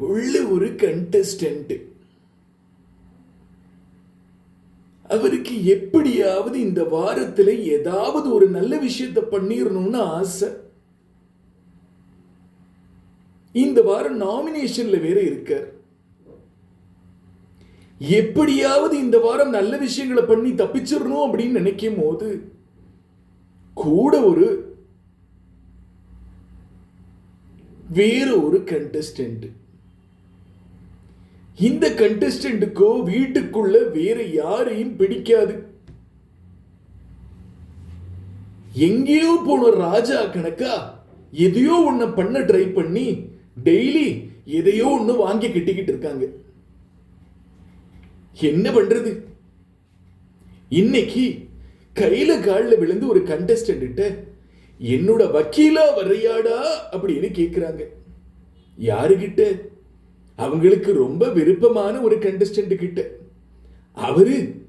உள்ள ஒரு கண்டஸ்டன்ட் அவருக்கு எப்படியாவது இந்த வாரத்தில் ஏதாவது ஒரு நல்ல விஷயத்த பண்ணிடணும்னு ஆசை இந்த வாரம் நாமினேஷன்ல வேற இருக்கார் எப்படியாவது இந்த வாரம் நல்ல விஷயங்களை பண்ணி தப்பிச்சிடணும் அப்படின்னு நினைக்கும் போது கூட ஒரு வேற ஒரு கண்டஸ்டன்ட் இந்த கண்டஸ்டன்ட்டுக்கோ வீட்டுக்குள்ள வேற யாரையும் பிடிக்காது. எங்கேயோ போன ராஜா கணக்கா எதையோ ஒண்ணு பண்ண ட்ரை பண்ணி டெய்லி எதையோ ஒண்ணு வாங்கி கட்டிக்கிட்டு இருக்காங்க. என்ன பண்றது? இன்னைக்கு கையில காலில் விழுந்து ஒரு கண்டஸ்டன்ட் என்னோட வக்கீலா வரையாடா அப்படின்னு கேக்குறாங்க. யாருகிட்ட? அவங்களுக்கு ரொம்ப விருப்பமான ஒரு கண்டஸ்டன்ட் கிட்ட. அவரு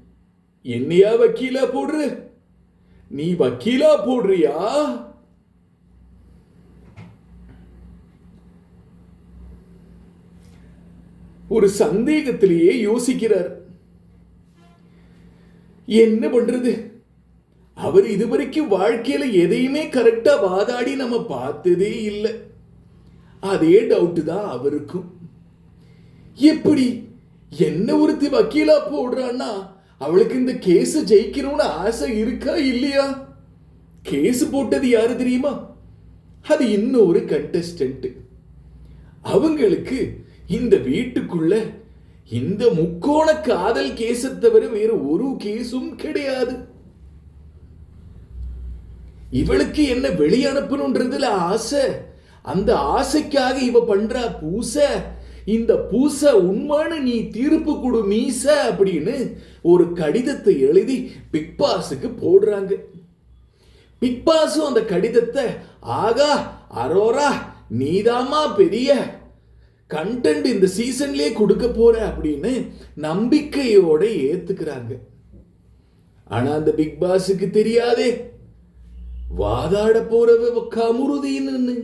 என்னையா வக்கீலா போடுற? நீ வக்கீலா போடுறியா? ஒரு சந்தேகத்திலேயே யோசிக்கிறார். என்ன பண்றது? அவர் இதுவரைக்கும் வாழ்க்கையில எதையுமே கரெக்டா வாதாடி நம்ம பார்த்ததே இல்லை. அதே டவுட் தான் அவருக்கும். எப்படி? என்ன ஒருத்தி வக்கீலா போடுறான்னா அவளுக்கு இந்த கேஸ் ஜெயிக்கணும்னு ஆசை இருக்கா இல்லையா? கேஸ் போட்டது யாரு தெரியுமா? அது இன்னொரு கண்டஸ்டன்ட் அவங்களுக்கு இந்த வீட்டுக்குள்ள இந்த முக்கோண காதல் கேஸை தவிர வேற ஒரு கேஸும் கிடையாது. இவளுக்கு என்ன வெளியனுப்பணுன்றதுல ஆசை? அந்த ஆசைக்காக இவ பண்றா பூசை? இந்த பூசை உண்மைன்னு நீ தீர்ப்பு கொடு மீச அப்படின்னு ஒரு கடிதத்தை எழுதி பிக் பாஸுக்கு போடுறாங்க. பிக் பாஸும் அந்த கடிதத்தை ஆகா அரோரா நீதாம்மா பெரிய கண்டென்ட் இந்த சீசன்லேயே கொடுக்க போற அப்படின்னு நம்பிக்கையோட ஏத்துக்கிறாங்க. ஆனா அந்த பிக் பாஸுக்கு தெரியாதே வாதாட போறவ கமுருதின்னு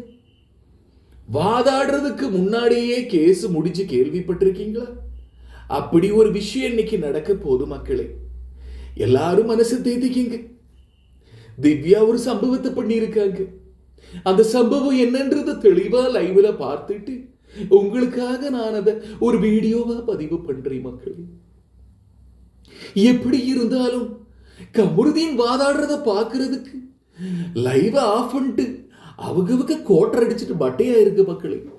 வாதாடுறதுக்கு முன்னாடியே கேஸ் முடிச்சு கேள்விப்பட்டிருக்கீங்களா? அப்படி ஒரு விஷயம் இன்னைக்கு நடக்க போது மக்களே. எல்லாரும் மனசு தேதிக்கிங்க திவ்யா ஒரு சம்பவத்தை பண்ணியிருக்காங்க. அந்த சம்பவம் என்னன்றது தெளிவா லைவ்ல பார்த்துட்டு உங்களுக்காக நான் அதை ஒரு வீடியோவா பதிவு பண்றேன் மக்களே. எப்படி இருந்தாலும் கமருதீன் வாதாடுறத பார்க்கறதுக்கு லைவ் ஆஃப் பண்ணிட்டு அவங்க கோட்டர் அடிச்சுட்டு பட்டையாக இருக்குது மக்களுக்கு